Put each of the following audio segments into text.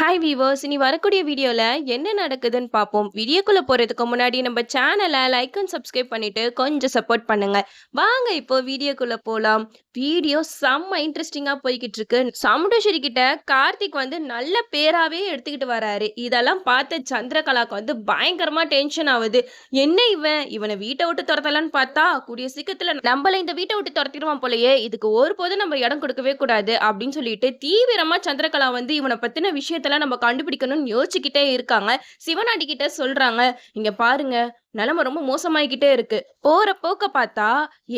Hi viewers இனி வரக்கூடிய வீடியோவில் என்ன நடக்குதுன்னு பார்ப்போம் வீடியோக்குள்ளே போகிறதுக்கு முன்னாடி நம்ம சேனலை லைக் அண்ட் சப்ஸ்கிரைப் பண்ணிவிட்டு கொஞ்சம் சப்போர்ட் பண்ணுங்கள் வாங்க இப்போ வீடியோக்குள்ளே போகலாம் வீடியோ செம்ம இன்ட்ரெஸ்டிங்காக போய்கிட்டு இருக்கு. சாமுண்டேஸ்வரி கிட்ட கார்த்திக் வந்து நல்ல பேராகவே எடுத்துக்கிட்டு வராரு. இதெல்லாம் பார்த்த சந்திரகலாக்கு வந்து பயங்கரமாக டென்ஷன் ஆகுது. என்ன இவன்? இவனை வீட்டை விட்டு துரத்தலான்னு பார்த்தா கூடிய சீக்கிரத்தில் நம்மள இந்த வீட்டை விட்டு துரத்திடுவான் போலயே. இதுக்கு ஒருபோதும் நம்ம இடம் கொடுக்கவே கூடாது அப்படின்னு சொல்லிட்டு தீவிரமாக சந்திரகலா வந்து இவனை பற்றின விஷயத்தை விஷயத்தெல்லாம் நம்ம கண்டுபிடிக்கணும்னு யோசிச்சுக்கிட்டே இருக்காங்க. சிவநாடி கிட்ட சொல்றாங்க. இங்க பாருங்க நிலைமை ரொம்ப மோசமாயிக்கிட்டே இருக்கு. போற போக்க பார்த்தா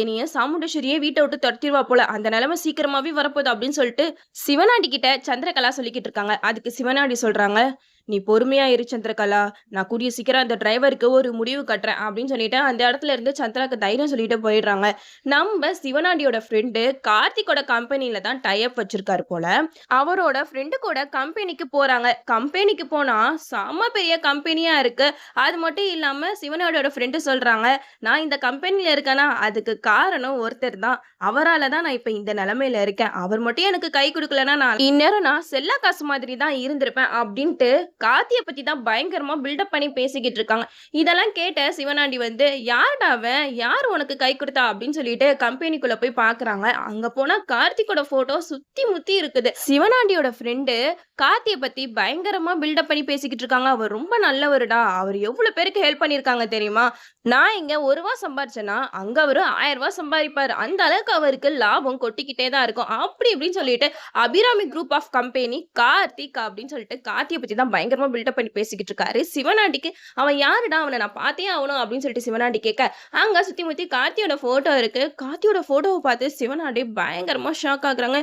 என்னைய சாமுண்டேஸ்வரியே வீட்டை விட்டு துரத்திடுவா போல அந்த நிலைமை சீக்கிரமாவே வரப்போகுது அப்படின்னு சொல்லிட்டு சிவனாடி கிட்ட சந்திரகலா சொல்லிக்கிட்டு இருக்காங்க. அதுக்கு சிவனாடி சொல்றாங்க நீ பொறுமையா இரு சந்திரகலா. நான் கூடிய சீக்கிரம் அந்த டிரைவருக்கு ஒரு முடிவு கட்டுறேன் அப்படின்னு சொல்லிட்டு அந்த இடத்துல இருந்து சந்திராக்கு தைரியம் சொல்லிட்டு போயிடுறாங்க. நம்ம சிவனாண்டியோட ஃப்ரெண்டு கார்த்திகோட கம்பெனியில தான் டைப் வச்சிருக்காரு போல அவரோட ஃப்ரெண்டு கூட கம்பெனிக்கு போறாங்க. கம்பெனிக்கு போனா செம்ம பெரிய கம்பெனியா இருக்கு. அது மட்டும் இல்லாம சிவனாடியோட ஃப்ரெண்டு சொல்றாங்க நான் இந்த கம்பெனில இருக்கேன்னா அதுக்கு காரணம் ஒருத்தர் தான். அவரால தான் நான் இப்ப இந்த நிலைமையில இருக்கேன். அவர் மட்டும் எனக்கு கை கொடுக்கலன்னா நான் இந்நேரம் நான் செல்லா காசு மாதிரி தான் இருந்திருப்பேன் அப்படின்ட்டு காத்தியை பத்தி தான் பயங்கரமா பில்டப் பண்ணி பேசிக்கிட்டு இருக்காங்க. இதெல்லாம் கேட்ட சிவனாண்டி வந்து யார்டா அவன்? யார் உனக்கு கை கொடுத்தா? அப்படின்னு சொல்லிட்டு கம்பெனிக்குள்ளே போய் பாக்குறாங்க. அங்க போனா கார்த்திகோட ஃபோட்டோ சுத்தி முத்தி இருக்குது. சிவனாண்டியோட ஃப்ரெண்டு கார்த்தியை பத்தி பயங்கரமா பில்டப் பண்ணி பேசிக்கிட்டு இருக்காங்க. அவர் ரொம்ப நல்லவருடா. அவர் எவ்வளோ பேருக்கு ஹெல்ப் பண்ணிருக்காங்க தெரியுமா? நான் இங்க ஒரு ரூபா சம்பாரிச்சேன்னா அங்க அவரு ஆயிரம் ரூபாய் சம்பாதிப்பாரு அந்த அளவுக்கு அவருக்கு லாபம் கொட்டிக்கிட்டே தான் இருக்கும். அப்படி இப்படின்னு சொல்லிட்டு Abirami group of company Karthik அப்படின்னு சொல்லிட்டு கார்த்தியை பத்தி தான் பயங்கரமா பில்டப் பண்ணி பேசிக்கிட்டு இருக்காரு. சிவனாண்டிக்கு அவன் யாருடா? அவனை நான் பார்த்தே ஆகணும் அப்படின்னு சொல்லிட்டு சிவனாண்டி கேட்க அங்க சுத்தி முத்தி கார்த்தியோட போட்டோ இருக்கு. கார்த்தியோட போட்டோவை பார்த்து சிவனாண்டி பயங்கரமா ஷாக் ஆகுறாங்க.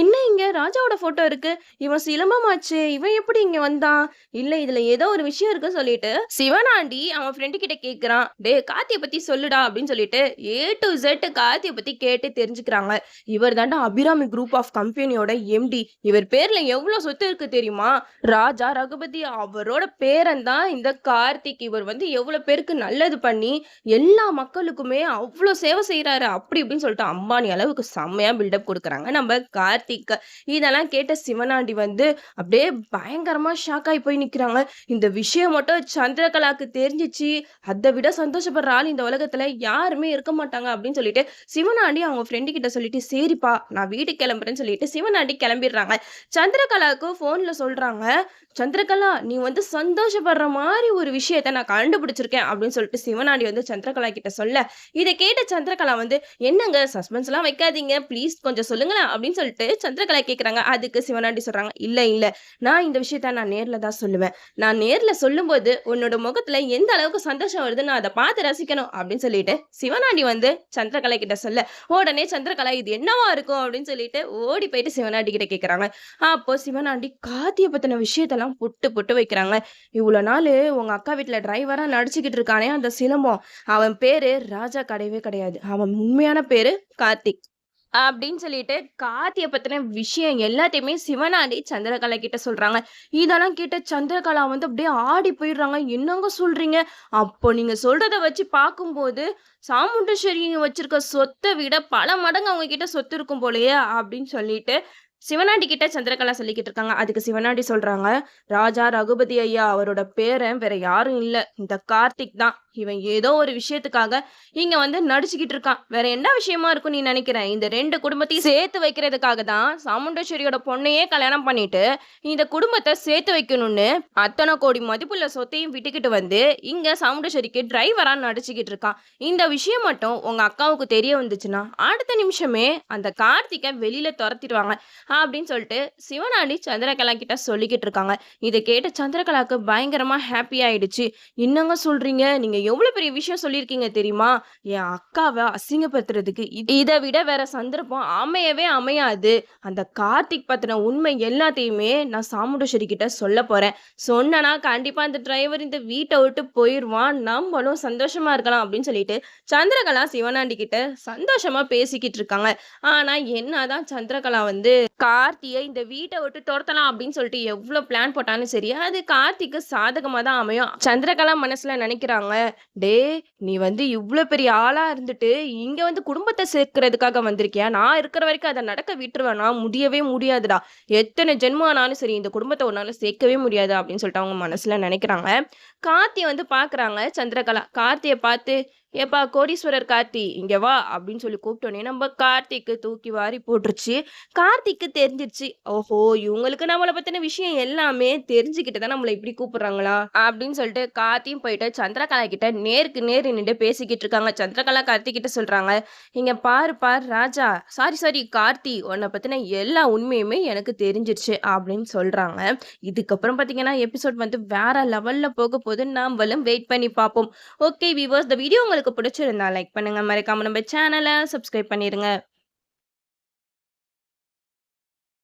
என்ன இங்க? ராஜாவோட போட்டோ இருக்கு. இவன் சிலம்பமாச்சு. இவன் எப்படி இங்க வந்தான்? இல்ல இதுல ஏதோ ஒரு விஷயம் இருக்கு சொல்லிட்டு சிவனாண்டி அவன் ஃப்ரெண்டு கிட்ட கேக்குறான். டே கார்த்தியை பத்தி சொல்லுடா அப்படின்னு சொல்லிட்டு ஏ டு ஜெட் கார்த்தியை பத்தி கேட்டு தெரிஞ்சுக்கிறாங்க. இவர் தாண்டா அபிராமி குரூப் ஆஃப் கம்பெனியோட எம்டி இவர் பேர்ல எவ்வளவு சொத்து இருக்கு தெரியுமா? ராஜா ரகுபதி அவரோட பேரன் தான் இந்த கார்த்திக். இவர் வந்து எவ்வளவு பேருக்கு நல்லது பண்ணி எல்லா மக்களுக்குமே அவ்வளோ சேவை செய்யறாரு அப்படி இப்படின்னு சொல்லிட்டு அம்பானி அளவுக்கு செம்மையா பில்டப் கொடுக்குறாங்க நம்ம கார்த்திக் இதெல்லாம் கேட்ட சிவனாண்டி வந்து அப்படியே பயங்கரமா ஷாக் ஆகி போய் நிக்கிறாங்க. இந்த விஷயம் மட்டும் சந்திரகலாக்கு தெரிஞ்சிச்சு. அதை விட சந்தோஷப்படுற ஆள் இந்த உலகத்துல யாருமே இருக்க மாட்டாங்க அப்படின்னு சொல்லிட்டு சிவனாண்டி அவங்க ஃப்ரெண்டு கிட்ட சொல்லிட்டு சரிப்பா நான் வீட்டுக்கு கிளம்புறேன்னு சொல்லிட்டு சிவனாண்டி கிளம்பிடுறாங்க. சந்திரகலாவுக்கு ஃபோன்ல சொல்றாங்க சந்திரகலா நீ வந்து சந்தோஷப்படுற மாதிரி ஒரு விஷயத்த நான் கண்டுபிடிச்சிருக்கேன் அப்படின்னு சொல்லிட்டு சிவனாண்டி வந்து சந்திரகலா கிட்ட சொல்ல இதை கேட்ட சந்திரகலா வந்து என்னங்க சஸ்பென்ஸ் எல்லாம் வைக்காதீங்க ப்ளீஸ் கொஞ்சம் சொல்லுங்களேன் அப்படின்னு சொல்லிட்டு சந்திரகலா கேட்குறாங்க அதுக்கு சிவனாண்டி சொல்றாங்க இல்ல இல்ல நான் இந்த விஷயத்த நான் நேர்ல தான் சொல்லுவேன். நான் நேர்ல சொல்லும்போது உன்னோட முகத்துல எந்த அளவுக்கு சந்தோஷம் வருது நான் அதை பார்த்து ரசிக்கணும் அப்படின்னு சொல்லிட்டு சிவனாண்டி வந்து சந்திரகலை கிட்ட சொல்ல உடனே சந்திரகலா இது என்னவா இருக்கும்? அப்படின்னு சொல்லிட்டு ஓடி போயிட்டு சிவனாண்டி கிட்ட கேக்குறாங்க. அப்போ சிவனாண்டி காத்திய பத்தின விஷயத்தெல்லாம் புட்டு புட்டு வைக்கிறாங்க. இவ்வளவு நாள் உங்க அக்கா வீட்டுல டிரைவரா நடிச்சுக்கிட்டு இருக்கானே அந்த சிலம்பம். அவன் பேரு ராஜா கிடையவே கிடையாது. அவன் உண்மையான பேரு கார்த்திக். அப்படின்னு சொல்லிட்டு கார்த்தியை பத்தின விஷயம் எல்லாத்தையுமே சிவனாண்டி சந்திரகலா கிட்ட சொல்றாங்க. இதெல்லாம் கேட்ட சந்திரகலா வந்து அப்படியே ஆடி போயிடுறாங்க. என்னங்க சொல்றீங்க? அப்போ நீங்க சொல்றத வச்சு பார்க்கும்போது சாமுண்டேஸ்வரி வச்சிருக்க சொத்தை விட பல மடங்கு அவங்க கிட்ட சொத்து இருக்கும் போலயே அப்படின்னு சொல்லிட்டு சிவனாண்டி கிட்ட சந்திரகலா சொல்லிக்கிட்டு இருக்காங்க. அதுக்கு சிவனாண்டி சொல்றாங்க ராஜா ரகுபதி ஐயா அவரோட பேரன் வேற யாரும் இல்ல. இந்த கார்த்திக் தான். இவன் ஏதோ ஒரு விஷயத்துக்காக இங்க வந்து நடிச்சுக்கிட்டு இருக்கான். வேற என்ன விஷயமா இருக்கும் நீ நினைக்கிற? இந்த ரெண்டு குடும்பத்தையும் சேர்த்து வைக்கிறதுக்காக தான் சாமுண்டேஸ்வரியோட பொண்ணையே கல்யாணம் பண்ணிட்டு இந்த குடும்பத்தை சேர்த்து வைக்கணும்னு அத்தனை கோடி மதிப்புள்ள சொத்தையும் விட்டுக்கிட்டு வந்து இங்க சாமுண்டேஸ்வரிக்கு டிரைவரா நடிச்சுக்கிட்டு இருக்கான். இந்த விஷயம் மட்டும் உங்க அக்காவுக்கு தெரிய வந்துச்சுன்னா அடுத்த நிமிஷமே அந்த கார்த்திகை வெளியில துரத்திடுவாங்க அப்படின்னு சொல்லிட்டு சிவனாண்டி சந்திரகலா கிட்ட சொல்லிக்கிட்டு இருக்காங்க. இதை கேட்ட சந்திரகலாக்கு பயங்கரமா ஹாப்பி ஆயிடுச்சு. என்னங்க சொல்றீங்க? நீங்க எவ்வளவு பெரிய விஷயம் சொல்லியிருக்கீங்க தெரியுமா? என் அக்காவை அசிங்கப்படுத்துறதுக்கு இதை விட வேற சந்தர்ப்பம் அமையவே அமையாது. அந்த கார்த்திக் பத்தின உண்மை எல்லாத்தையுமே நான் சாமுண்டேஸ்வரி கிட்ட சொல்ல போறேன். சொன்னனா கண்டிப்பா அந்த டிரைவர் இந்த வீட்டை விட்டு போயிடுவான். நம்மளும் சந்தோஷமா இருக்கலாம் அப்படின்னு சொல்லிட்டு சந்திரகலா சிவனாண்டி கிட்ட சந்தோஷமா பேசிக்கிட்டு இருக்காங்க. ஆனா என்னதான் சந்திரகலா வந்து கார்த்தியை இந்த வீட்டை விட்டு துரத்தலாம் அப்படின்னு சொல்லிட்டு எவ்வளவு பிளான் போட்டாலும் சரி அது கார்த்திக்கு சாதகமா தான் அமையும். சந்திரகலா மனசுல நினைக்கிறாங்க டேய் நீ வந்து இவ்வளோ பெரிய ஆளா இருந்துட்டு இங்க வந்து குடும்பத்தை சேர்க்கிறதுக்காக வந்திருக்கியா? நான் இருக்கிற வரைக்கும் அதை நடக்க விட்டுருவேனா. முடியவே முடியாதுடா. எத்தனை ஜென்மம் ஆனாலும் சரி இந்த குடும்பத்தை உன்னால சேர்க்கவே முடியாது அப்படின்னு சொல்லிட்டு அவங்க மனசுல நினைக்கிறாங்க. கார்த்தியை வந்து பாக்குறாங்க சந்திரகலா. கார்த்தியை பார்த்து ஏப்பா கோடீஸ்வரர் கார்த்தி இங்கே வா அப்படின்னு சொல்லி கூப்பிட்டோன்னே நம்ம கார்த்திக்கு தூக்கி வாரி போட்டுருச்சு. கார்த்திக்கு தெரிஞ்சிருச்சு ஓஹோ இவங்களுக்கு நம்மளை பற்றின விஷயம் எல்லாமே தெரிஞ்சுக்கிட்டு தான் நம்மளை இப்படி கூப்பிடுறாங்களா? அப்படின்னு சொல்லிட்டு கார்த்தியும் போயிட்டு சந்திரகலா கிட்ட நேருக்கு நேர் நின்று பேசிக்கிட்டு இருக்காங்க. சந்திரகலா கார்த்தி கிட்ட சொல்கிறாங்க இங்கே பாரு பாரு ராஜா சாரி சாரி கார்த்தி உன்னை பற்றின எல்லா உண்மையுமே எனக்கு தெரிஞ்சிருச்சு அப்படின்னு சொல்கிறாங்க இதுக்கப்புறம் பார்த்தீங்கன்னா எபிசோட் வந்து வேற லெவலில் போக போது நாமளும் வெயிட் பண்ணி பார்ப்போம். ஓகே விவர்ஸ் இந்த வீடியோ உங்களுக்கு பிடிச்சிருந்தா லைக் பண்ணுங்க. மறக்காம நம்ம சேனலை சப்ஸ்கிரைப் பண்ணிருங்க.